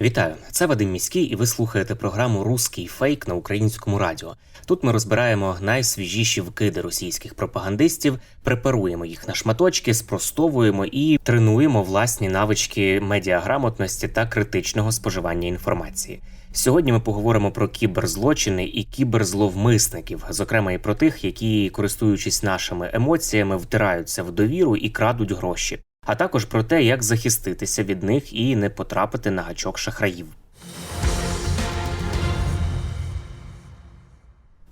Вітаю, це Вадим Міський, і ви слухаєте програму Руський фейк на українському радіо. Тут ми розбираємо найсвіжіші вкиди російських пропагандистів, препаруємо їх на шматочки, спростовуємо і тренуємо власні навички медіаграмотності та критичного споживання інформації. Сьогодні ми поговоримо про кіберзлочини і кіберзловмисників, зокрема і про тих, які, користуючись нашими емоціями, втираються в довіру і крадуть гроші а також про те, як захиститися від них і не потрапити на гачок шахраїв.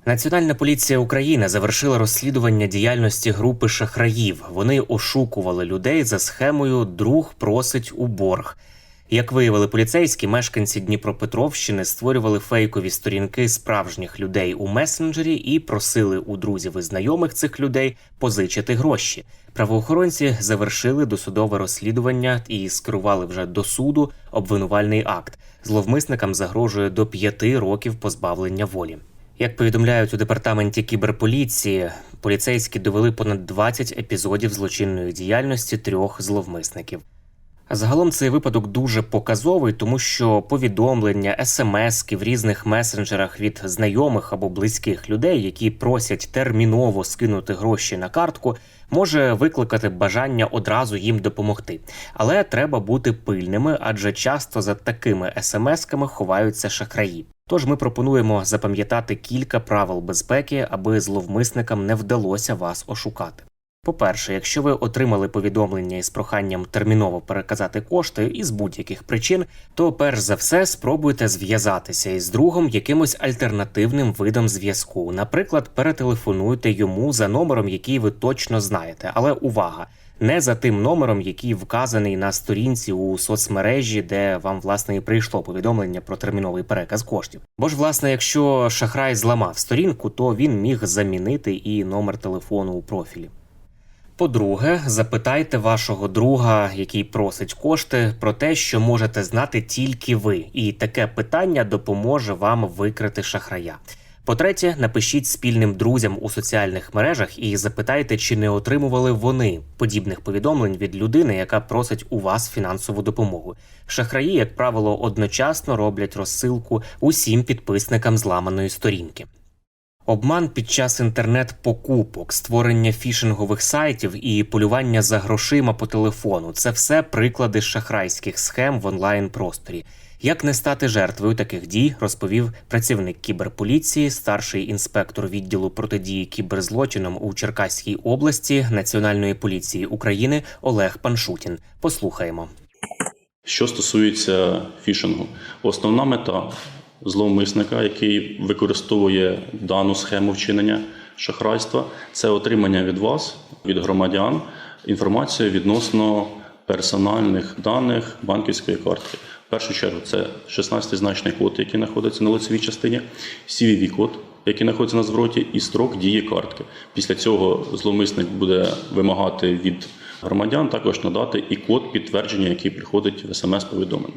Національна поліція України завершила розслідування діяльності групи шахраїв. Вони ошукували людей за схемою Друг просить у борг. Як виявили поліцейські, мешканці Дніпропетровщини створювали фейкові сторінки справжніх людей у месенджері і просили у друзів і знайомих цих людей позичити гроші. Правоохоронці завершили досудове розслідування і скерували вже до суду обвинувальний акт. Зловмисникам загрожує до п'яти років позбавлення волі. Як повідомляють у департаменті кіберполіції, поліцейські довели понад 20 епізодів злочинної діяльності трьох зловмисників. Загалом цей випадок дуже показовий, тому що повідомлення, смски в різних месенджерах від знайомих або близьких людей, які просять терміново скинути гроші на картку, може викликати бажання одразу їм допомогти. Але треба бути пильними, адже часто за такими смсками ховаються шахраї. Тож ми пропонуємо запам'ятати кілька правил безпеки, аби зловмисникам не вдалося вас ошукати. По-перше, якщо ви отримали повідомлення із проханням терміново переказати кошти із будь-яких причин, то перш за все спробуйте зв'язатися із другом якимось альтернативним видом зв'язку. Наприклад, перетелефонуйте йому за номером, який ви точно знаєте. Але увага! Не за тим номером, який вказаний на сторінці у соцмережі, де вам власне і прийшло повідомлення про терміновий переказ коштів. Бо ж, власне, якщо шахрай зламав сторінку, то він міг замінити і номер телефону у профілі. По-друге, запитайте вашого друга, який просить кошти, про те, що можете знати тільки ви, і таке питання допоможе вам викрити шахрая. По-третє, напишіть спільним друзям у соціальних мережах і запитайте, чи не отримували вони подібних повідомлень від людини, яка просить у вас фінансову допомогу. Шахраї, як правило, одночасно роблять розсилку усім підписникам зламаної сторінки. Обман під час інтернет-покупок, створення фішингових сайтів і полювання за грошима по телефону це все приклади шахрайських схем в онлайн-просторі. Як не стати жертвою таких дій, розповів працівник кіберполіції, старший інспектор відділу протидії кіберзлочинам у Черкаській області Національної поліції України Олег Паншутін. Послухаємо. Що стосується фішингу, основна мета зловмисника, який використовує дану схему вчинення шахрайства, це отримання від вас, від громадян, інформації відносно персональних даних банківської картки. В першу чергу це 16-значний код, який знаходиться на лицевій частині, CVV-код, який знаходиться на звороті, і строк дії картки. Після цього зловмисник буде вимагати від громадян також надати і код підтвердження, який приходить в смс-повідомлення.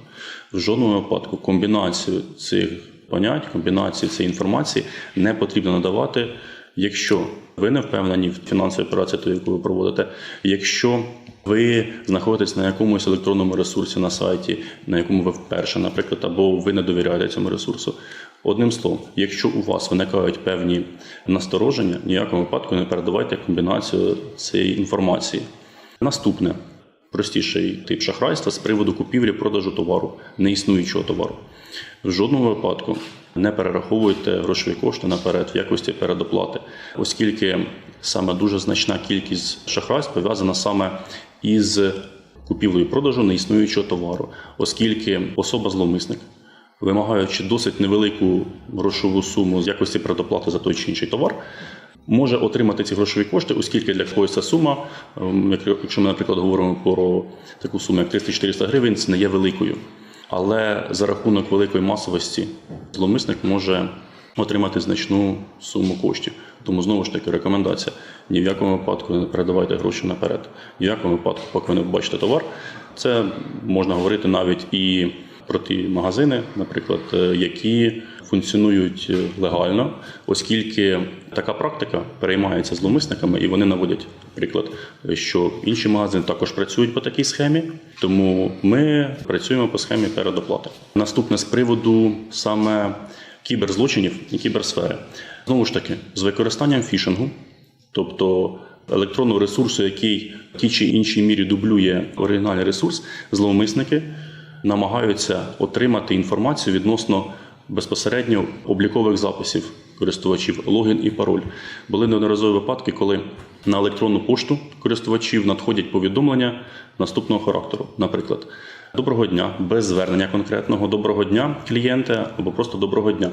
В жодному випадку комбінацію цих понять, комбінацію цієї інформації не потрібно надавати, якщо ви не впевнені в фінансовій операції, ту, яку ви проводите, якщо ви знаходитесь на якомусь електронному ресурсі на сайті, на якому ви вперше, наприклад, або ви не довіряєте цьому ресурсу. Одним словом, якщо у вас виникають певні настороження, ніякому випадку не передавайте комбінацію цієї інформації. Наступне простіший тип шахрайства з приводу купівлі продажу товару, неіснуючого товару. В жодному випадку не перераховуйте грошові кошти наперед в якості передоплати, оскільки саме дуже значна кількість шахрайств пов'язана саме із купівлею продажу неіснуючого товару, оскільки особа зловмисник. Вимагаючи досить невелику грошову суму з якості передоплати за той чи інший товар, може отримати ці грошові кошти, оскільки для когось ця сума, ем, якщо ми, наприклад, говоримо про таку суму, як 300-400 гривень, це не є великою. Але за рахунок великої масовості зловмисник може отримати значну суму коштів. Тому знову ж таки рекомендація: ні в якому випадку не передавайте гроші наперед. Ні в якому випадку, поки ви не побачите товар. Це можна говорити навіть і про ті магазини, наприклад, е, які функціонують е, легально, оскільки така практика переймається зловмисниками, і вони наводять приклад, що інші магазини також працюють по такій схемі, тому ми працюємо по схемі передоплати. Наступне з приводу саме кіберзлочинів і кіберсфери. Знову ж таки, з використанням фішингу, тобто електронного ресурсу, який в тій чи іншій мірі дублює оригінальний ресурс, зловмисники намагаються отримати інформацію відносно безпосередньо облікових записів користувачів, логін і пароль. Були неодноразові випадки, коли на електронну пошту користувачів надходять повідомлення наступного характеру. Наприклад, доброго дня, без звернення конкретного, доброго дня, клієнте, або просто доброго дня.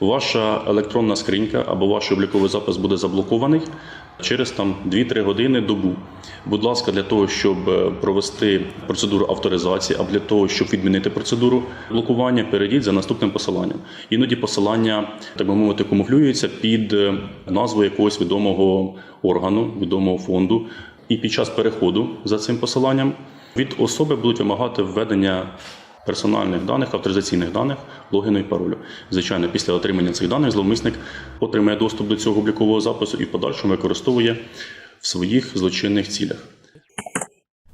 Ваша електронна скринька або ваш обліковий запис буде заблокований через там 2-3 години добу. Будь ласка, для того, щоб е, провести процедуру авторизації, або для того, щоб відмінити процедуру блокування, перейдіть за наступним посиланням. Іноді посилання, так би мовити, камуфлюється під е, назвою якогось відомого органу, відомого фонду. І під час переходу за цим посиланням від особи будуть вимагати введення персональних даних, авторизаційних даних, логіну і паролю. Звичайно, після отримання цих даних зловмисник отримає доступ до цього облікового запису і в подальшому використовує в своїх злочинних цілях.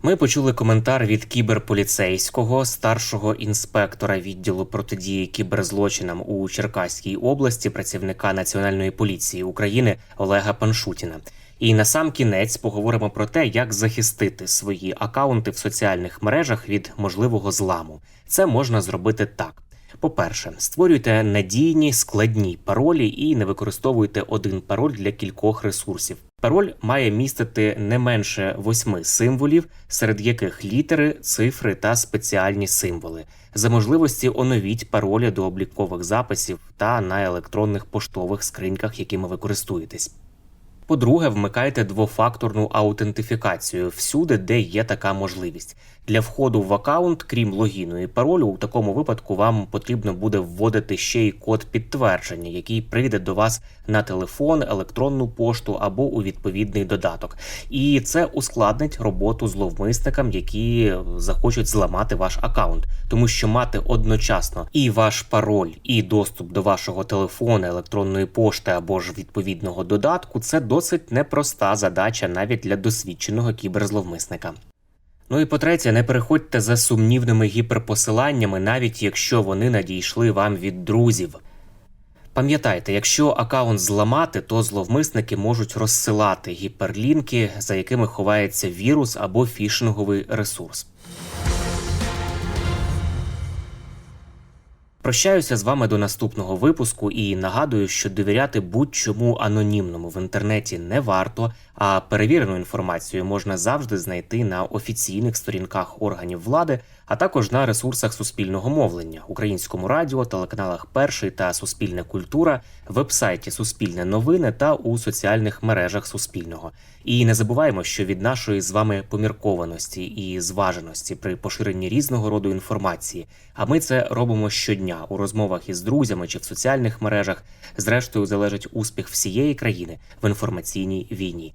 Ми почули коментар від кіберполіцейського старшого інспектора відділу протидії кіберзлочинам у Черкаській області, працівника Національної поліції України Олега Паншутіна. І на сам кінець поговоримо про те, як захистити свої акаунти в соціальних мережах від можливого зламу. Це можна зробити так. По-перше, створюйте надійні складні паролі і не використовуйте один пароль для кількох ресурсів. Пароль має містити не менше восьми символів, серед яких літери, цифри та спеціальні символи. За можливості оновіть паролі до облікових записів та на електронних поштових скриньках, якими ви користуєтесь. По-друге, вмикайте двофакторну аутентифікацію всюди, де є така можливість. Для входу в аккаунт, крім логіну і паролю, у такому випадку вам потрібно буде вводити ще й код підтвердження, який прийде до вас на телефон, електронну пошту або у відповідний додаток. І це ускладнить роботу зловмисникам, які захочуть зламати ваш аккаунт, тому що мати одночасно і ваш пароль, і доступ до вашого телефону, електронної пошти або ж відповідного додатку це досить непроста задача навіть для досвідченого кіберзловмисника. Ну і по-третє, не переходьте за сумнівними гіперпосиланнями, навіть якщо вони надійшли вам від друзів. Пам'ятайте, якщо аккаунт зламати, то зловмисники можуть розсилати гіперлінки, за якими ховається вірус або фішинговий ресурс. Прощаюся з вами до наступного випуску і нагадую, що довіряти будь-чому анонімному в інтернеті не варто, а перевірену інформацію можна завжди знайти на офіційних сторінках органів влади, а також на ресурсах суспільного мовлення, українському радіо, телеканалах Перший та Суспільне культура, вебсайті Суспільне новини та у соціальних мережах Суспільного. І не забуваємо, що від нашої з вами поміркованості і зваженості при поширенні різного роду інформації, а ми це робимо щодня у розмовах із друзями чи в соціальних мережах. Зрештою, залежить успіх всієї країни в інформаційній війні.